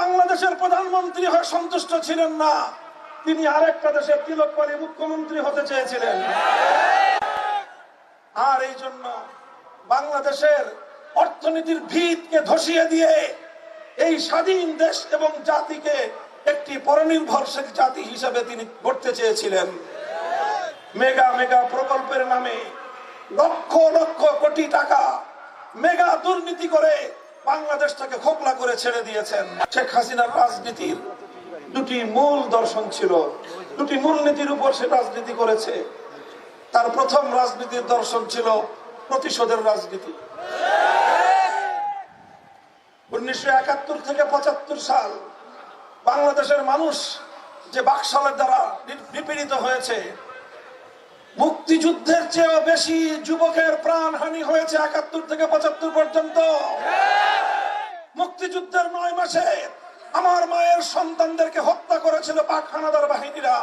বাংলাদেশের প্রধানমন্ত্রী হয়ে সন্তুষ্ট ছিলেন না, তিনি আরেকটা দেশের তিলক পালি মুখ্যমন্ত্রী হতে চেয়েছিলেন। আর এই জন্য বাংলাদেশের অর্থনীতির ভিতকে ধসিয়ে দিয়ে এই স্বাধীন দেশ এবং জাতিকে একটি পরনির্ভরশীল জাতি হিসেবে তিনি গড়তে চেয়েছিলেন। মেগা মেগা প্রকল্পের নামে লক্ষ লক্ষ কোটি টাকা মেগা দুর্নীতি করে বাংলাদেশটাকে খোকলা করে ছেড়ে দিয়েছেন। শেখ হাসিনার রাজনীতির দুটি মূল দর্শন ছিল। দুটি মূলনীতির উপর সে রাজনীতি করেছে। তার প্রথম রাজনীতির দর্শন ছিল প্রতিশোধের রাজনীতি। উনিশশো একাত্তর থেকে পঁচাত্তর সাল বাংলাদেশের মানুষ যে বাকশালের দ্বারা বিপীড়িত হয়েছে, মুক্তিযুদ্ধের চেয়েও বেশি যুবকের প্রাণহানি হয়েছে একাত্তর থেকে পঁচাত্তর পর্যন্ত। মুক্তিযুদ্ধের নয় মাসে আমার মায়ের সন্তানদেরকে হত্যা করেছিল পাক হানাদার বাহিনীরা।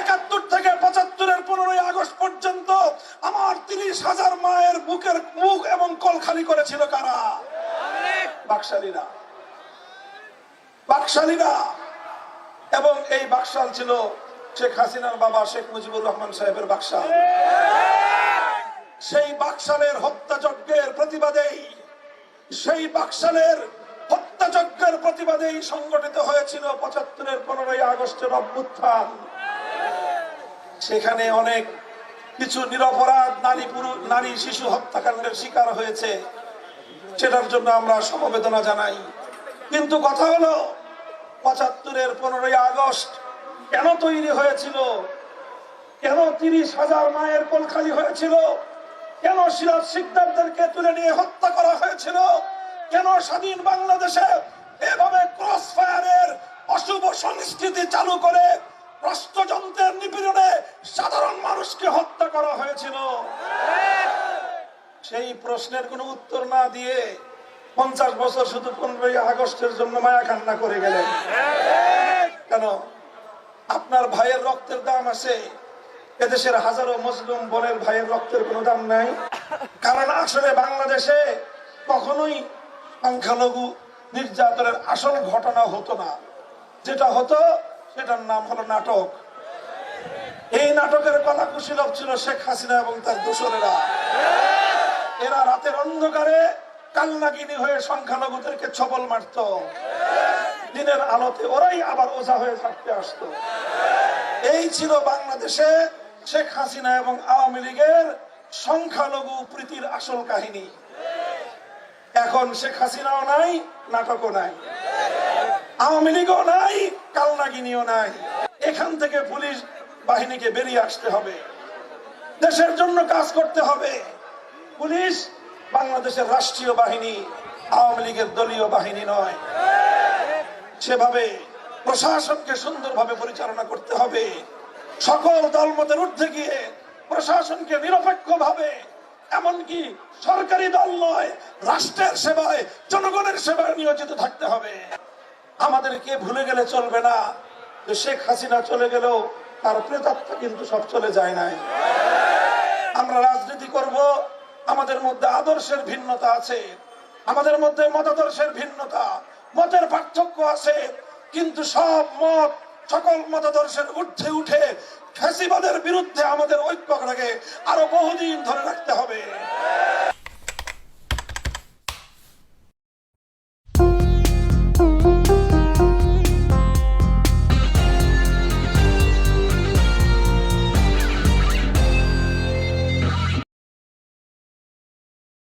একাত্তর থেকে পঁচাত্তরের পনেরোই আগস্ট পর্যন্ত আমার তিরিশ হাজার মায়ের বুকের মুখ এবং কল খালি করেছিল কারা? বাকশালীরা। বাকশালীরা। এবং এই বাকশাল ছিল শেখ হাসিনার বাবা শেখ মুজিবুর রহমান সাহেবের বাকশাল। সেই বাকশালের হত্যাযজ্ঞের প্রতিবাদেই, সেই বাকশালের হত্যাযজ্ঞের প্রতিবাদেই সংগঠিত হয়েছিল পঁচাত্তরের পনেরোই আগস্টের অভ্যুত্থান সেখানে অনেক কিছু নিরপরাধ নারী পুরুষ, নারী শিশু হত্যাকাণ্ডের শিকার হয়েছে। সেটার জন্য আমরা সমবেদনা জানাই। কিন্তু কথা হলো, পঁচাত্তরের পনেরোই আগস্ট কেন তৈরি হয়েছিল? কেন তিরিশ হাজার মায়ের কোলখালি হয়েছিল? কেন সিরাজ সিকদারদেরকে তুলে নিয়ে হত্যা করা হয়েছিল? কেন স্বাধীন বাংলাদেশে এভাবে ক্রস ফায়ারের অশুভ সংস্কৃতি চালু করে রাষ্ট্রযন্ত্রের নিপীড়নে সাধারণ মানুষকে হত্যা করা হয়েছিল? সেই প্রশ্নের কোনো উত্তর না দিয়ে পঞ্চাশ বছর শুধু পনেরোই আগস্টের জন্য মায়া কান্না করে গেলেন। কেন? আপনার ভাইয়ের রক্তের দাম আছে। এদেশের হাজারো মুসলিম বোনের ভাইয়ের রক্তের কোনো দাম নাই। কারণ আসলে বাংলাদেশে কখনোই সংখ্যালঘু নির্যাতনের আসল ঘটনা হতো না। যেটা হতো, সেটার নাম হলো নাটক। এই নাটকের কলা কুশীলভ ছিল শেখ হাসিনা এবং তার দোসরেরা। অন্ধকারে কালনাগিনী হয়ে সংখ্যালঘুদেরকে ছবল মারত। দিনের আলোতে ওরাই আবার ওঝা হয়ে থাকতে আসতো। এই ছিল বাংলাদেশে শেখ হাসিনা এবং আওয়ামী লীগের সংখ্যালঘু প্রীতির আসল কাহিনী। এখন শেখ হাসিনাও নাই, নাটকও নাই। আওয়ামী লীগও নাই, কালনাগিনীও নাই। এখান থেকে পুলিশ বাহিনীকে বেরিয়ে আসতে হবে। দেশের জন্য কাজ করতে হবে। পুলিশ বাংলাদেশের রাষ্ট্রীয় বাহিনী আওয়ামী লীগের দলীয় বাহিনী নয়। সেভাবে প্রশাসনকে সুন্দরভাবে পরিচালনা করতে হবে, সকল দলমতের ঊর্ধ্বে গিয়ে প্রশাসনকে নিরপেক্ষ ভাবে এমনকি সরকারি দল নয়, রাষ্ট্রের সেবায়, জনগণের সেবায় নিয়োজিত থাকতে হবে। আমাদেরকে ভুলে গেলে চলবে না, যে শেখ হাসিনা চলে গেলেও তার প্রেতাত্মা কিন্তু সব চলে যায় নাই। আমরা রাজনীতি করব আমাদের মধ্যে আদর্শের ভিন্নতা আছে, আমাদের মধ্যে মতাদর্শের ভিন্নতা, মতের পার্থক্য আছে, কিন্তু সব মত, সকল মতাদর্শের উঠে উঠে ফ্যাসিবাদের বিরুদ্ধে আমাদের ঐক্যটাকে আরও বহুদিন ধরে রাখতে হবে।